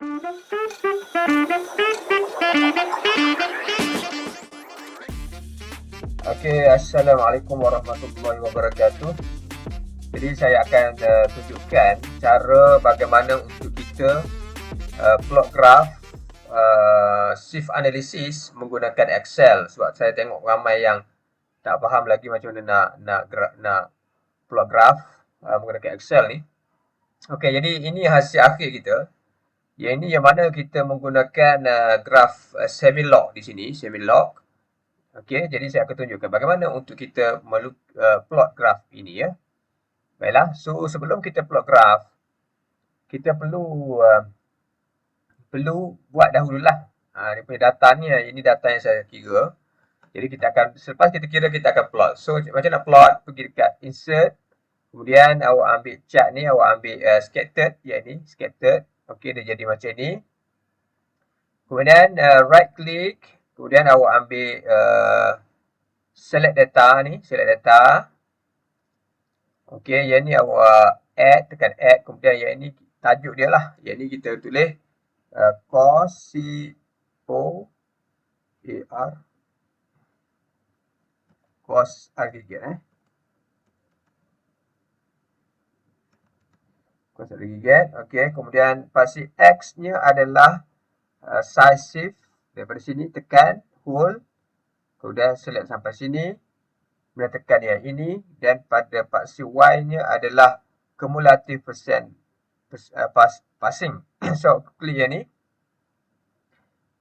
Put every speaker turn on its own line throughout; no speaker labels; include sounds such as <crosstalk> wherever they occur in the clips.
Okey, Assalamualaikum warahmatullahi wabarakatuh. Jadi saya akan uh, tunjukkan cara bagaimana untuk kita uh, plot graph uh, shift analysis menggunakan Excel sebab saya tengok ramai yang tak faham lagi macam mana nak nak gra- nak plot graph uh, menggunakan Excel ni. Okey, jadi ini hasil akhir kita. Yang ini yang mana kita menggunakan uh, graph uh, semi log di sini, semi log. Okey, jadi saya akan tunjukkan bagaimana untuk kita meluk, uh, plot graf ini ya. Baiklah, so sebelum kita plot graf, kita perlu uh, perlu buat dahululah. Ha, ni punya data ni, ini data yang saya kira. Jadi kita akan, selepas kita kira, kita akan plot. So macam nak plot, pergi dekat insert. Kemudian awak ambil chart ni, awak ambil uh, scattered, ya ni, scattered. Okey, dia jadi macam ni. Kemudian uh, right click, Kemudian awak ambil uh, select data ni, select data. Okey, yang ni awak add, tekan add. Kemudian yang ni tajuk dia lah. Yang ni kita tulis uh, cost C O A R cost aggregate eh. Cost aggregate. Okey, kemudian pasti X-nya adalah uh, size shift daripada sini tekan hold. Kemudian select sampai sini kemudian tekan yang ini. Dan pada paksi Y nya adalah cumulative percent uh, pas, passing. <coughs> So klik yang ni.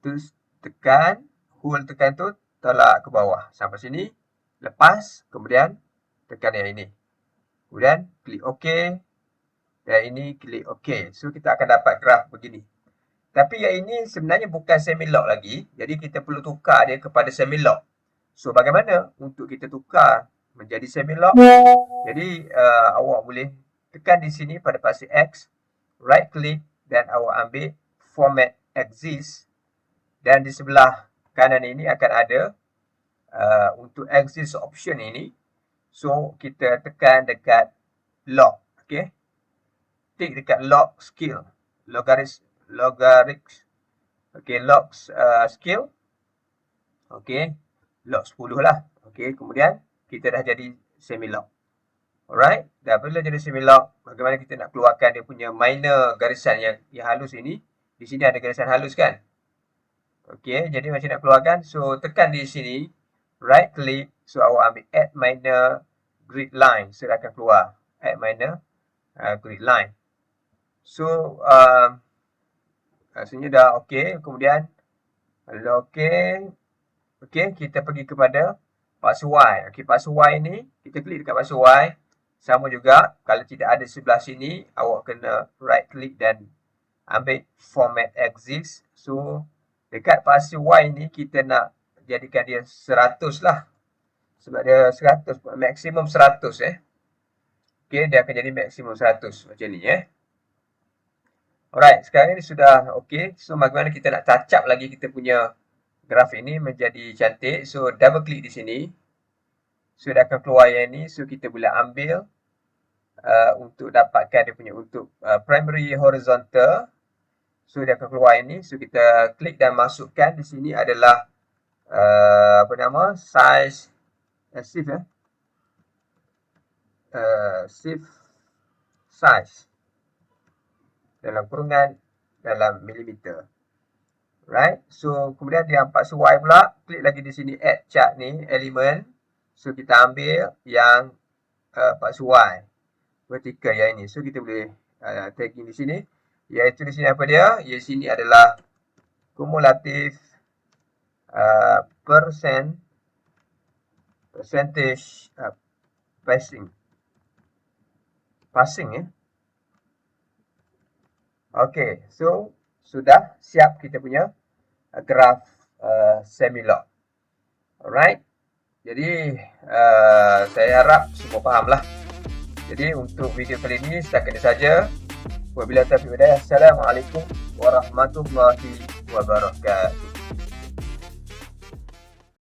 Terus tekan hold tekan tu tolak ke bawah. Sampai sini lepas. Kemudian tekan yang ini. Kemudian klik OK dan ini klik OK so kita akan dapat graf begini tapi yang ini sebenarnya bukan semi-log lagi. Jadi kita perlu tukar dia kepada semi-log. So bagaimana untuk kita tukar menjadi semi-log? Jadi uh, awak boleh tekan di sini pada pasti X. Right click dan awak ambil format exist. Dan di sebelah kanan ini akan ada uh, untuk exist option ini. So kita tekan dekat log. Okay. Tik dekat log skill. Logarithm logarithms. Okey, logs uh, scale. Okey, log 10 lah. Okey, kemudian kita dah jadi semi log. Alright, dah bila jadi semi log, bagaimana kita nak keluarkan dia punya minor garisan yang yang halus ini? Di sini ada garisan halus kan? Okey, jadi macam nak keluarkan, so tekan di sini, right click, so awak ambil add minor grid line, so akan keluar add minor uh, grid line. So, uh, Rasanya dah okey. Kemudian kalau okey, okey kita pergi kepada pasu Y. Okey pasu Y ni kita klik dekat pasu Y. Sama juga kalau tidak ada sebelah sini awak kena right click dan ambil format exist. So dekat pasu Y ni kita nak jadikan dia 100 lah. Sebab dia 100 maksimum 100 eh. Okey dia akan jadi maksimum 100 macam ni eh. Alright, sekarang ni sudah okey. So, bagaimana kita nak touch up lagi kita punya graf ini menjadi cantik. So, double click di sini. So, dia akan keluar yang ni. So, kita boleh ambil uh, untuk dapatkan dia punya untuk uh, primary horizontal. So, dia akan keluar ini. So, kita klik dan masukkan di sini adalah uh, apa nama? Size uh, shift eh. Uh, shift size dalam kurungan dalam milimeter. Right. So, kemudian dia empat Y pula. Klik lagi di sini add chart ni, element. So, kita ambil yang uh, 4 Y. Vertical yang ini. So, kita boleh uh, tagging di sini. Iaitu di sini apa dia? Di sini adalah kumulatif uh, percent percentage uh, passing. Passing ya. Eh? Okey, so sudah siap kita punya uh, graf uh, semi-log. Alright. Jadi uh, saya harap semua fahamlah. Jadi untuk video kali ini setakat ini saja. Wabillahi taufiq Assalamualaikum warahmatullahi wabarakatuh.